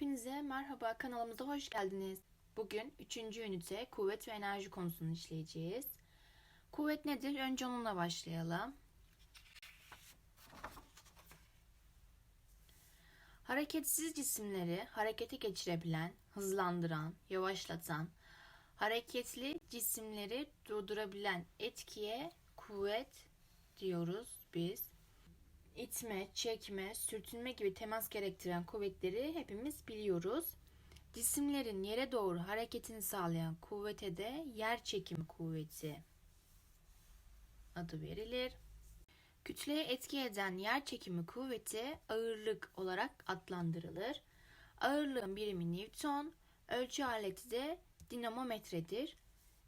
Hepinize merhaba kanalımıza hoş geldiniz. Bugün 3. ünite kuvvet ve enerji konusunu işleyeceğiz. Kuvvet nedir? Önce onunla başlayalım. Hareketsiz cisimleri harekete geçirebilen, hızlandıran, yavaşlatan, hareketli cisimleri durdurabilen etkiye kuvvet diyoruz biz. İtme, çekme, sürtünme gibi temas gerektiren kuvvetleri hepimiz biliyoruz. Cisimlerin yere doğru hareketini sağlayan kuvvete de yer çekimi kuvveti adı verilir. Kütleye etki eden yer çekimi kuvveti ağırlık olarak adlandırılır. Ağırlığın birimi Newton, ölçü aleti de dinamometredir.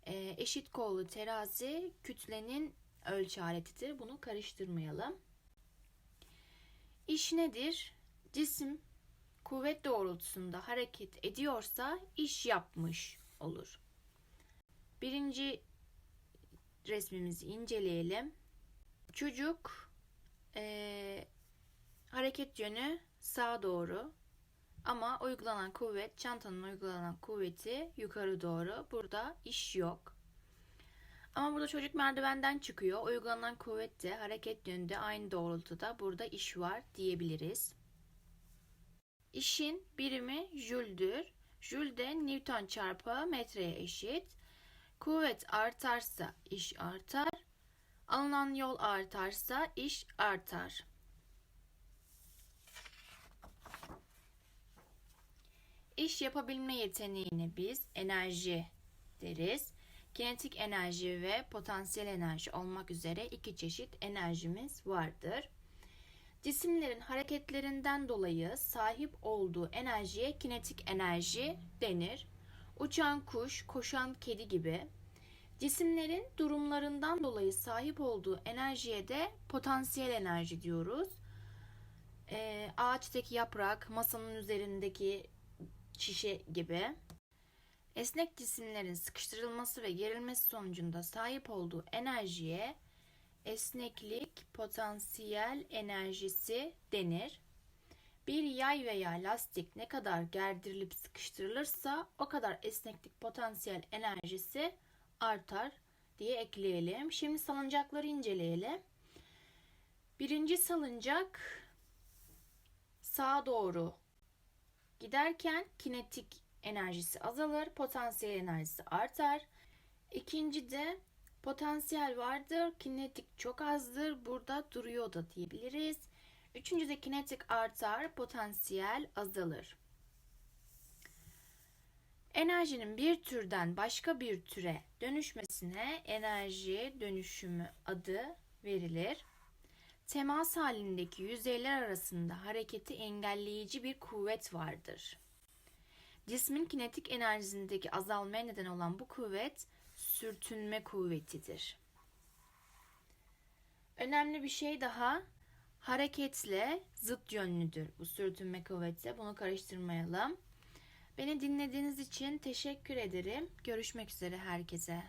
Ee, eşit kollu terazi kütlenin ölçü aletidir. Bunu karıştırmayalım. İş nedir? Cisim kuvvet doğrultusunda hareket ediyorsa iş yapmış olur. Birinci resmimizi inceleyelim. Çocuk eee, hareket yönü sağa doğru ama uygulanan kuvvet, çantanın uygulanan kuvveti yukarı doğru. Burada iş yok. Burada çocuk merdivenden çıkıyor. Uygulanan kuvvet hareket yönünde aynı doğrultuda. Burada iş var diyebiliriz. İşin birimi jüldür. Jül de Newton çarpı metreye eşit. Kuvvet artarsa iş artar. Alınan yol artarsa iş artar. İş yapabilme yeteneğini biz enerji deriz. Kinetik enerji ve potansiyel enerji olmak üzere iki çeşit enerjimiz vardır. Cisimlerin hareketlerinden dolayı sahip olduğu enerjiye kinetik enerji denir. Uçan kuş, koşan kedi gibi cisimlerin durumlarından dolayı sahip olduğu enerjiye de potansiyel enerji diyoruz. Ee, ağaçtaki yaprak, masanın üzerindeki şişe gibi. Esnek cisimlerin sıkıştırılması ve gerilmesi sonucunda sahip olduğu enerjiye esneklik potansiyel enerjisi denir. Bir yay veya lastik ne kadar gerdirilip sıkıştırılırsa o kadar esneklik potansiyel enerjisi artar diye ekleyelim. Şimdi salıncakları inceleyelim. Birinci salıncak sağa doğru giderken kinetik enerjisi azalır, potansiyel enerjisi artar. İkinci de potansiyel vardır, kinetik çok azdır, burada duruyor da diyebiliriz. Üçüncü de kinetik artar, potansiyel azalır. Enerjinin bir türden başka bir türe dönüşmesine enerji dönüşümü adı verilir. Temas halindeki yüzeyler arasında hareketi engelleyici bir kuvvet vardır. Cismin kinetik enerjisindeki azalmaya neden olan bu kuvvet sürtünme kuvvetidir. Önemli bir şey daha hareketle zıt yönlüdür bu sürtünme kuvveti. Bunu karıştırmayalım. Beni dinlediğiniz için teşekkür ederim. Görüşmek üzere herkese.